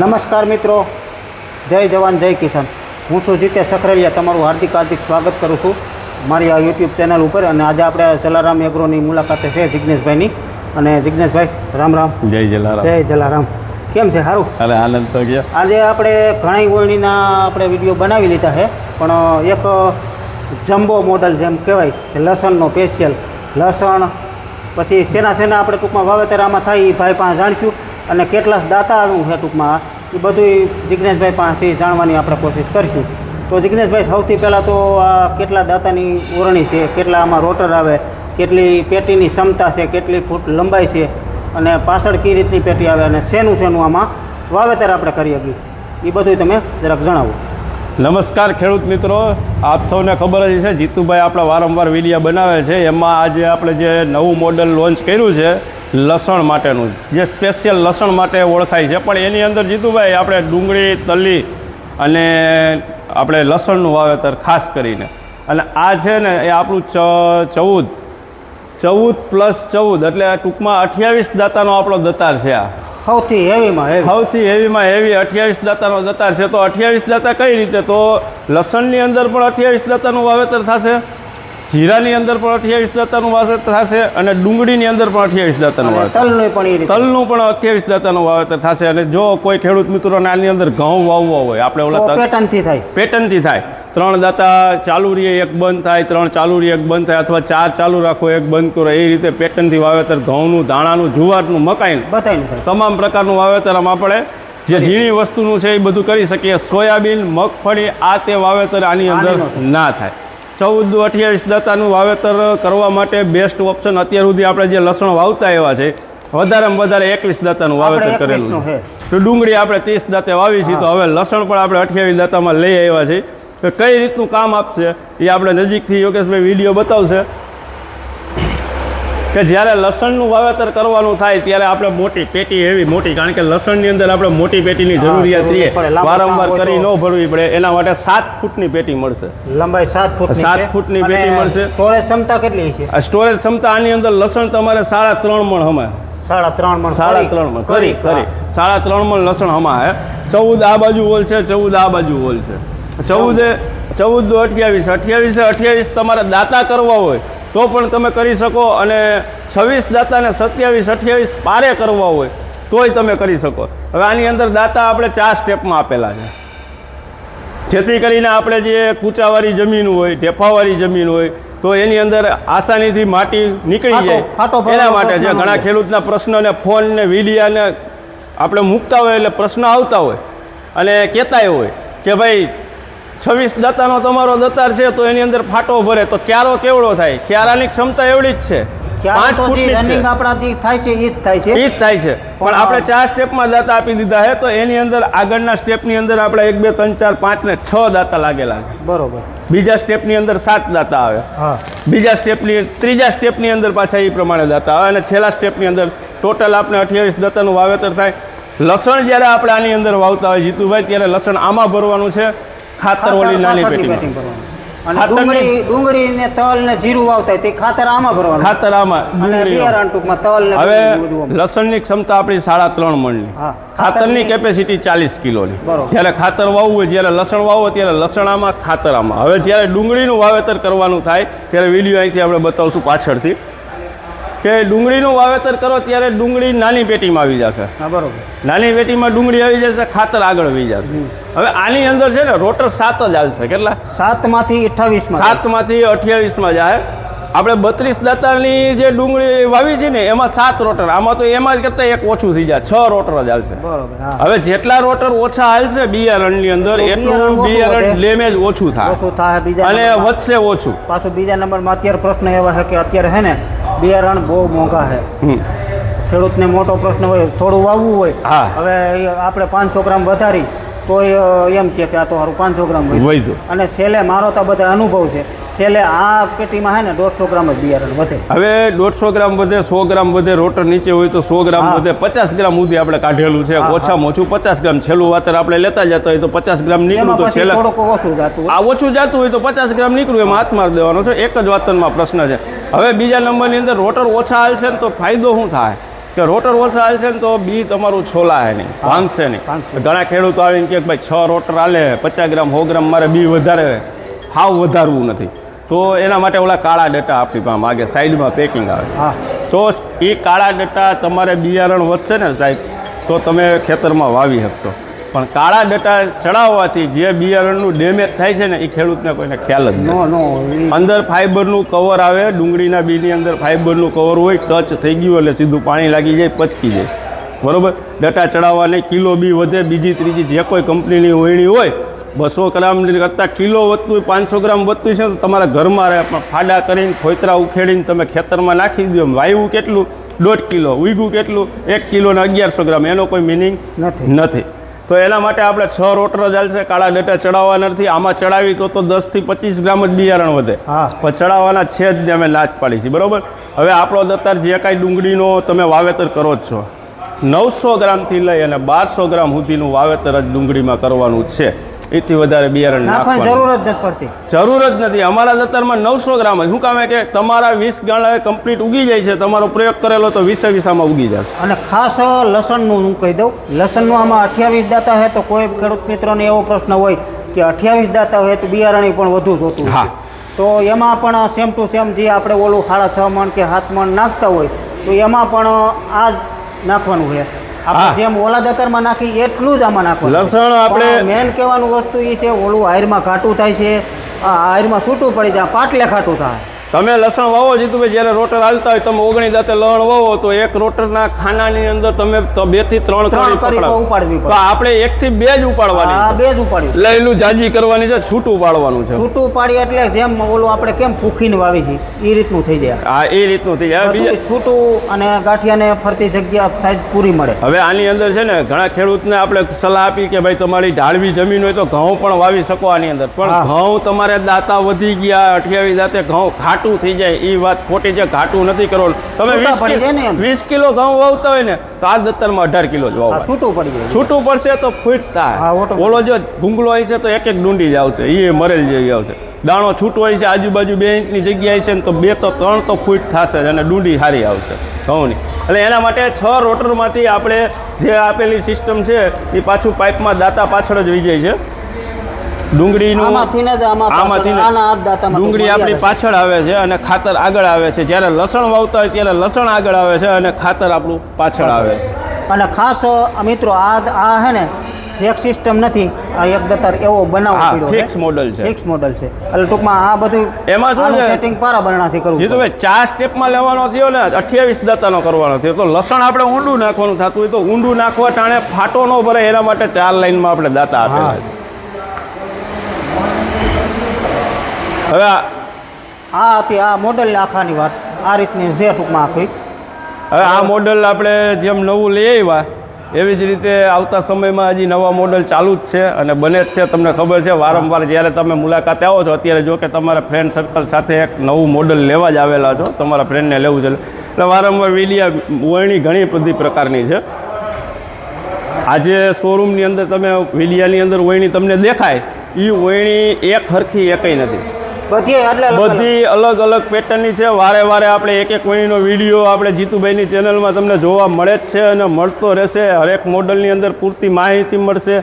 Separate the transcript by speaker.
Speaker 1: નમસ્કાર મિત્રો. જય જવાન જય કિસાન. હું છું જીતે સખરેલિયા. તમારું હાર્દિક હાર્દિક સ્વાગત કરું છું મારી આ યુટ્યુબ ચેનલ ઉપર અને આજે આપણે જલારામ એગ્રોની મુલાકાતે છે જિજ્ઞેશભાઈની અને જિજ્ઞેશભાઈ રામ રામ.
Speaker 2: જય જલારામ.
Speaker 1: જય જલારામ. કેમ છે? સારું
Speaker 2: અરે આનંદ તો ગયા.
Speaker 1: આજે આપણે ઘણી ઓળણીના આપણે વીડિયો બનાવી લીધા છે પણ એક જમ્બો મોડલ જેમ કહેવાય લસણનો સ્પેશિયલ લસણ પછી શેના શેના આપણે ટૂંકમાં વાવેતર આમાં થાય એ ભાઈ પાસે જાણીશું. અને કેટલા દાતાનું છે ટૂંકમાં? એ બધું જિજ્ઞેશભાઈ પાસેથી જાણવાની આપણે કોશિશ કરીશું. તો જિજ્ઞેશભાઈ સૌથી પહેલાં તો આ કેટલા દાતાની ઓરણી છે, કેટલા આમાં રોટર આવે, કેટલી પેટીની ક્ષમતા છે, કેટલી ફૂટ લંબાઈ છે, અને પાછળ કઈ રીતની પેટી આવે, અને શેનું શેનું આમાં વાવેતર આપણે કરી શકીએ એ બધું તમે જરાક જણાવો.
Speaker 2: નમસ્કાર ખેડૂત મિત્રો. આપ સૌને ખબર જ છે, જીતુભાઈ આપણા વારંવાર વિડીયા બનાવે છે. એમાં આજે આપણે જે નવું મોડલ લોન્ચ કર્યું છે, લસણ માટેનું. જે સ્પેશિયલ લસણ માટે ઓળખાય છે. પણ એની અંદર જીતુભાઈ, આપણે ડુંગળી, તલી અને આપણે લસણનું વાવેતર ખાસ કરીને. અને આ છે ને, એ આપણું ચ, ચૌદ. ચૌદ પ્લસ ચૌદ, એટલે ટૂંકમાં અઠ્યાવીસ દાતાનો આપણો દતાર છે આ.
Speaker 1: સૌથી હેવીમાં હેવી.
Speaker 2: સૌથી હેવીમાં હેવી અઠ્યાવીસ દાતાનો દતાર છે. તો અઠ્યાવીસ દાતા કઈ રીતે? તો લસણની અંદર પણ અઠ્યાવીસ દાતાનું વાવેતર થશે જીરાની અંદર પણ અઠ્યાવીસ દાતાનું વાવેતર થશે અને ડુંગળીની અંદર પણ અઠ્યાવીસ દાતાનું વાવેતર.
Speaker 1: તલનું પણ
Speaker 2: તલનું પણ અઠ્યાવીસ દાતાનું વાવેતર થશે. અને જો કોઈ ખેડૂત મિત્રોને આની અંદર ઘઉં વાવવા હોય આપણે ઓલા
Speaker 1: પેટર્નથી થાય.
Speaker 2: પેટર્નથી થાય. ત્રણ દાતા ચાલુ રહીએ એક બંધ થાય ત્રણ ચાલુ રહીએ એક બંધ થાય અથવા ચાર ચાલુ રાખો એક બંધ કરો એ રીતે પેટર્નથી વાવેતર ઘઉંનું દાણાનું જુવારનું મકાઈનું તમામ પ્રકારનું વાવેતર આમ આપણે જે ઝીણી વસ્તુનું છે એ બધું કરી શકીએ. સોયાબીન મગફળી આ તે વાવેતર આની અંદર ના થાય. ચૌદ અઠ્યાવીસ દાતાનું વાવેતર કરવા માટે બેસ્ટ ઓપ્શન અત્યાર સુધી આપણે જે લસણ વાવતા એવા છે વધારેમાં વધારે એકવીસ દાતાનું વાવેતર કરેલું છે. ડુંગળી આપણે ત્રીસ દાંતે વાવી છીએ તો હવે લસણ પણ આપણે અઠ્યાવીસ દાંતામાં લઈ આવ્યા છે. તો કઈ રીતનું કામ આપશે એ આપણે નજીકથી યોગેશભાઈ વીડિયો બતાવશે. કે જ્યારે લસણનું વાવેતર કરવાનું થાય ત્યારે આપણે મોટી પેટી એવી મોટી કારણ કે લસણની અંદર આપણે મોટી પેટીની જરૂરિયાત
Speaker 1: જરૂર
Speaker 2: રહીએ વારંવાર કરી ન ભરવી પડે એના માટે સાત ફૂટની પેટી મળશે.
Speaker 1: લંબાઈ સાત ફૂટ
Speaker 2: સાત ફૂટની પેટી મળશે.
Speaker 1: સ્ટોરેજ ક્ષમતા કેટલી છે?
Speaker 2: આ સ્ટોરેજ ક્ષમતા આની અંદર લસણ તમારે સાડા ત્રણ મણ હમે
Speaker 1: સાડા ત્રણ મણ
Speaker 2: સાડા ત્રણ મણ. કરી કરી સાડા ત્રણ મણ લસણ હમા હે ચૌદ આ બાજુ હોલ છે ચૌદ આ બાજુ હોલ છે. ચૌદ ચૌદ દો અઠ્યાવીસ. અઠ્યાવીસે અઠ્યાવીસ તમારે દાતા કરવા હોય તો પણ તમે કરી શકો. અને છવ્વીસ દાતાને સત્યાવીસ અઠ્યાવીસ પારે કરવા હોય તોય તમે કરી શકો. હવે આની અંદર દાતા આપણે ચાર સ્ટેપમાં આપેલા છે. જેથી કરીને આપણે જે કૂચાવાળી જમીન હોય ઢેફાવાળી જમીન હોય તો એની અંદર આસાનીથી માટી નીકળી જાય. એના માટે જે ઘણા ખેડૂતના પ્રશ્નને ફોનને ફોન ને વિડીયા ને આપણે મૂકતા હોય એટલે પ્રશ્ન આવતા હોય. અને કહેતાય હોય કે ભાઈ છવ્વીસ દાતાનો તમારો દતાર છે તો એની અંદર ફાટો ભરે. તો ક્યારો કેવડો થાય? ક્યારાની ક્ષમતા એવડી જ છે. પાંચ ફૂટની
Speaker 1: રનિંગ આપણાથી થાય છે એ જ થાય છે?
Speaker 2: એ જ થાય છે. પણ આપણે ચાર સ્ટેપમાં દાતા આપી દીધા છે તો એની અંદર આગળના સ્ટેપની અંદર આપણે એક બે ત્રણ ચાર પાંચ ને છ દાતા લાગેલા છે.
Speaker 1: બરોબર.
Speaker 2: બીજા સ્ટેપની અંદર સાત દાતા આવે.
Speaker 1: હા.
Speaker 2: બીજા સ્ટેપની ત્રીજા સ્ટેપની અંદર પાછા એ પ્રમાણે દાતા આવે. અને છેલ્લા સ્ટેપની અંદર ટોટલ આપણે અઠ્યાવીસ દાતાનું વાવેતર થાય. લસણ જ્યારે આપણે આની અંદર વાવતા હોય જીતુભાઈ ત્યારે લસણ આમાં ભરવાનું છે. ખાતર ઓલી નાની
Speaker 1: ખાતર
Speaker 2: પેટીમાં.
Speaker 1: ડુંગળી ડુંગળી ને તલ ને જીરું વાવતા તે ખાતર આમાં ભરવાનું.
Speaker 2: ખાતર આમાં
Speaker 1: બિયારણ ટૂંકમાં તલ ને
Speaker 2: હવે લસણની ક્ષમતા આપણી સાડા ત્રણ મણની. ખાતરની કેપેસિટી ચાલીસ કિલોની. જ્યારે ખાતર વાવવું હોય જ્યારે લસણ વાવવું હોય ત્યારે લસણામાં ખાતરામાં હવે જ્યારે ડુંગળીનું વાવેતર કરવાનું થાય ત્યારે વીડિયો અહીંથી આપણે બતાવશું પાછળથી. કે ડુંગળીનું વાવેતર કરો ત્યારે ડુંગળી નાની પેટીમાં આવી જશે.
Speaker 1: હા બરોબર.
Speaker 2: નાની પેટીમાં ડુંગળી આવી જશે ખાતર આગળ આવી જશે. હવે આની અંદર છે ને રોટર સાત જ હાલશે. કેટલા?
Speaker 1: સાતમાંથી અઠ્ઠાવીસમાં
Speaker 2: સાતમાંથી અઠ્યાવીસમાં જાય આપણે બત્રીસ દાતાની જે ડુંગળી વાવી છે ને એમાં સાત રોટર. આમાં તો એમાં જ કરતાં એક ઓછું થઈ જાય. છ રોટર જ હાલશે.
Speaker 1: બરોબર હા.
Speaker 2: હવે જેટલા રોટર ઓછા હાલશે બિયારણની અંદર એટલું
Speaker 1: બિયારણ
Speaker 2: ડેમેજ ઓછું થાય.
Speaker 1: ઓછું થાય બીજા
Speaker 2: અને વધશે ઓછું.
Speaker 1: પાછું બીજા નંબરમાં અત્યારે પ્રશ્ન એવા છે કે અત્યારે છે ને બિયારણ બહુ મોંઘા છે. ખેડૂતને મોટો પ્રશ્ન હોય થોડું વાવવું હોય.
Speaker 2: હા.
Speaker 1: હવે આપણે પાંચસો ગ્રામ વધારી તો એમ કે આ તો સારું પાંચસો ગ્રામ. અને છેલ્લે મારો તો બધા અનુભવ છે. છેલ્લે આ પેટીમાં છે ને દોઢસો ગ્રામ જ બિયારણ વધે.
Speaker 2: હવે દોઢસો ગ્રામ વધે સો ગ્રામ વધે રોટર નીચે હોય તો સો ગ્રામ વધે પચાસ ગ્રામ સુધી આપણે કાઢેલું છે.
Speaker 1: હા, હા.
Speaker 2: ઓછામાં ઓછું પચાસ ગ્રામ છેલ્લું વાતર આપણે લેતા જતા હોય તો પચાસ ગ્રામ નીકળું તો છેલ્લે
Speaker 1: થોડુંક ઓછું જાતું
Speaker 2: આ ઓછું જતું હોય તો પચાસ ગ્રામ નીકળ્યું એમાં હાથ મારી દેવાનો છે. એક જ વાતનમાં પ્રશ્ન છે. હવે બીજા નંબરની અંદર રોટર ઓછા હાલશે ને તો ફાયદો શું થાય? કે રોટર ઓછા હાલશે ને તો બી તમારું છોલાય નહીં ભાંગશે નહીં. ઘણા ખેડૂતો આવીને કે ભાઈ છ રોટર હાલે પચાસ ગ્રામ સો ગ્રામ મારે બી વધારે હાવ વધારવું નથી. તો એના માટે ઓલા કાળા ડટા આપણી પાસે માગે સાઈડમાં પેકિંગ આવે.
Speaker 1: હા.
Speaker 2: તો એ કાળા ડટા તમારે બિયારણ વધશે ને સાહેબ તો તમે ખેતરમાં વાવી શકશો. પણ કાળા ડટા ચડાવવાથી જે બિયારણનું ડેમેજ થાય છે ને એ ખેડૂતને કોઈને ખ્યાલ જ
Speaker 1: નો
Speaker 2: નથી. અંદર ફાઈબરનું કવર આવે ડુંગળીના બીની અંદર ફાઈબરનું કવર હોય ટચ થઈ ગયું એટલે સીધું પાણી લાગી જાય પચકી જાય. બરોબર? ડટા ચડાવવાને કિલો બી વધે બીજી ત્રીજી જે કોઈ કંપનીની વહીણી હોય બસો ગ્રામ કરતાં કિલો વધતું હોય પાંચસો ગ્રામ વધતું છે તો તમારા ઘરમાં રહે પણ ફાડા કરીને ખોતરા ઉખેડીને તમે ખેતરમાં નાખી દો. વાયવું કેટલું? દોઢ કિલો. ઉગ્યું કેટલું? એક કિલો ને અગિયારસો ગ્રામ. એનો કોઈ મિનિંગ
Speaker 1: નથી.
Speaker 2: નથી. તો એના માટે આપણે છ રોટર ચાલશે. કાળા ડેટા ચડાવવા નથી. આમાં ચડાવી તો તો દસથી પચીસ ગ્રામ જ બિયારણ વધે.
Speaker 1: હા.
Speaker 2: પણ ચડાવવાના છે જ ને અમે લાજ પાડી છીએ. બરાબર? હવે આપણો દત્તાર જે કાંઈ ડુંગળીનો તમે વાવેતર કરો જ છો. નવસો ગ્રામથી લઈ અને બારસો ગ્રામ સુધીનું વાવેતર જ ડુંગળીમાં કરવાનું છે. એથી વધારે બિયારણ
Speaker 1: નાખવાની જરૂર જ નથી પડતી.
Speaker 2: જરૂર જ નથી. અમારા દત્તરમાં નવસો ગ્રામ જ શું કામ કે તમારા વીસ ગાળા કમ્પ્લીટ ઉગી જાય છે. તમારો પ્રયોગ કરેલો તો વીસે વીસામાં ઉગી જશે.
Speaker 1: અને ખાસ લસણનું હું કહી દઉં. લસણનું આમાં અઠ્યાવીસ દાતા હોય તો કોઈ ખેડૂત મિત્રોને એવો પ્રશ્ન હોય કે અઠ્યાવીસ દાતા હોય તો બિયારણી પણ વધુ જોતું
Speaker 2: હા.
Speaker 1: તો એમાં પણ સેમ ટુ સેમ જે આપણે ઓલું સાડા છ મણ કે સાત મણ નાખતા હોય તો એમાં પણ આ જ નાખવાનું છે. આપણે જેમ ઓલા દતરમાં નાખી એટલું જ આમાં નાખવાનું.
Speaker 2: લસણ આપણે-
Speaker 1: મેન કહેવાનું વસ્તુ એ છે ઓલું આયરમાં ઘાટું થાય છે આ આયરમાં છૂટું પડી જાય પાટલે ખાટું થાય.
Speaker 2: તમે લસણ વાવો જીતુભાઈ જ્યારે રોટર હાલતા હોય તમે ઓગણી દાંતે લણ વાવો તો એક રોટરના ખાનાની અંદર તમે બેથી ત્રણ.
Speaker 1: ઉપાડવી
Speaker 2: તો આપણે એક થી બે જ ઉપાડવાની
Speaker 1: બે જ
Speaker 2: એટલે એનું જાજી કરવાની છે છૂટું પાડવાનું છે.
Speaker 1: છૂટું પાડી એટલે જેમ ઓલું આપણે કેમ ફૂખીને વાવી છે એ રીતનું થઈ જાય.
Speaker 2: હા એ રીતનું થઈ જાય. બીજા
Speaker 1: છૂટું અને ગાંઠિયાને ફરતી જગ્યા સાઈઝ પૂરી મળે.
Speaker 2: હવે આની અંદર છે ને ઘણા ખેડૂતને આપણે સલાહ આપી કે ભાઈ તમારી ઢાળવી જમીન હોય તો ઘઉં પણ વાવી શકો આની અંદર. પણ. ઘઉં તમારે દાતા વધી ગયા અઠ્યાવીસ દાંતે ઘઉં ઘાટું થઈ જાય એ વાત ખોટી છે ઘાટું નથી કરવાનું. તમે વીસ. વીસ કિલો ઘઉં વાવતા હોય ને તો આ દત્તરમાં અઢાર કિલો જ
Speaker 1: આ છૂટું પડી જાય.
Speaker 2: છૂટું પડશે તો ફૂટ થાય. ઓલો જો ગુંગલો હોય છે તો એક એક ડુંડી જ આવશે એ મરેલ જેવી આવશે. દાણો છૂટો હોય છે આજુબાજુ બે ઇંચની જગ્યાએ છે ને તો બે તો ત્રણ તો ફૂટ થશે જ અને ડુંડી સારી આવશે ઘઉંની. એટલે એના માટે છ રોટરમાંથી આપણે જે આપેલી સિસ્ટમ છે એ પાછું પાઇપમાં દાતા પાછળ જ વહી જાય છે. ડુંગળીનું ડુંગળી આપણી પાછળ આવે છે અને ખાતર આગળ આવે છે. જ્યારે લસણ વાવતા હોય ત્યારે લસણ આગળ આવે છે અને ખાતર આપણું પાછળ આવે છે.
Speaker 1: અને ખાસ મિત્રો આ આ હે ને ચેક સિસ્ટમ નથી આ એક દતર એવો
Speaker 2: બનાવ
Speaker 1: પડ્યો
Speaker 2: ફિક્સ મોડલ છે.
Speaker 1: ફિક્સ મોડલ છે. એટલે ટૂંકમાં આ બધું
Speaker 2: એમાં શું છે?
Speaker 1: સેટિંગ પારા બરણાથી કરવું પડે.
Speaker 2: જીતુભાઈ ચાર સ્ટેપમાં લેવાનો થયો ને અઠ્યાવીસ દાતાનો કરવાનો થયો. તો લસણ આપણે ઊંડું નાખવાનું થતું હોય તો ઊંડું નાખવા ટાણે ફાટો ન ભરે એના માટે ચાર લાઈનમાં આપણે દાતા આપેલા છે. હવે આ-
Speaker 1: હતી આ મોડલ આખાની વાત. આ રીતની છે ટૂંકમાં આખી.
Speaker 2: હવે આ મોડલ આપણે જેમ નવું લઈ આવ્યા એવી જ રીતે આવતા સમયમાં હજી નવા મોડલ ચાલુ જ છે અને બને જ છે. તમને ખબર છે વારંવાર જ્યારે તમે મુલાકાતે આવો છો અત્યારે જો કે તમારા ફ્રેન્ડ સર્કલ સાથે એક નવું મોડલ લેવા જ આવેલા છો. તમારા ફ્રેન્ડને લેવું છે. એટલે વારંવાર વીડિયા વળણી ઘણી બધી પ્રકારની છે. આજે શોરૂમની અંદર તમે વીડિયાની અંદર વળણી તમને દેખાય. એ વળણી એક હરખી એકઈ નથી.
Speaker 1: બધી અલગ અલગ.
Speaker 2: પેટર્નની છે. વારે વારે આપણે એક એક મહિનો વીડિયો આપણે જીતુભાઈની ચેનલમાં તમને જોવા મળે જ છે અને મળતો રહેશે. હરેક મોડલની અંદર પૂરતી માહિતી મળશે.